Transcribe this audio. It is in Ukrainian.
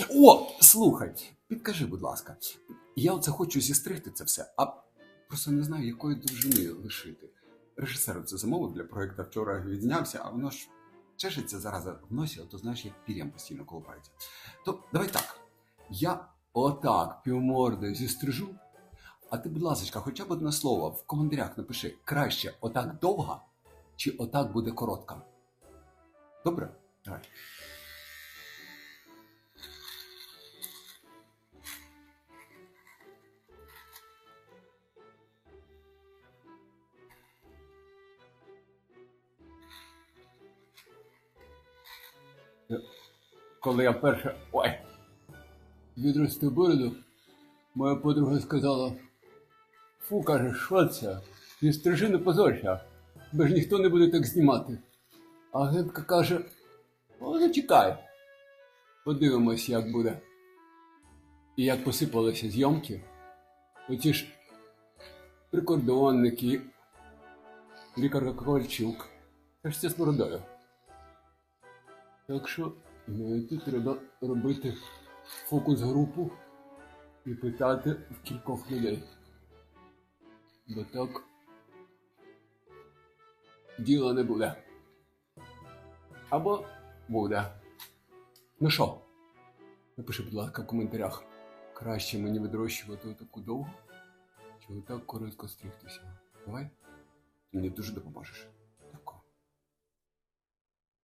О, слухай, підкажи, будь ласка, я оце хочу зістригти це все, а просто не знаю, якої довжини лишити. Режисер це замовив для проєкту вчора відзнявся, а воно ж чешеться зараз в носі, а то знаєш, як пір'ям постійно колупається. То давай так. Я отак півмордою зістрижу, а ти, будь ласка, хоча б одне слово в коментарях напиши краще отак довга чи отак буде коротка. Добре? Давай. Коли я перше. Ой. Відростив бороду, моя подруга сказала: Фу, каже, що це? І стрижи не позорся, бо ж ніхто не буде так знімати. А Гебка каже: О, зачекай. Подивимось, як буде. І як посипалися зйомки, оті ж прикордонники, лікар Ковальчук. Це ж це з бородою. Так що знаєте, треба робити фокус-групу і питати в кількох людей. Бо так діла не буде. Або буде. Ну що? Напиши, будь ласка, в коментарях. Краще мені відрощувати отаку довгу, чи отак коротко стригтися. Давай? Мені дуже допоможеш.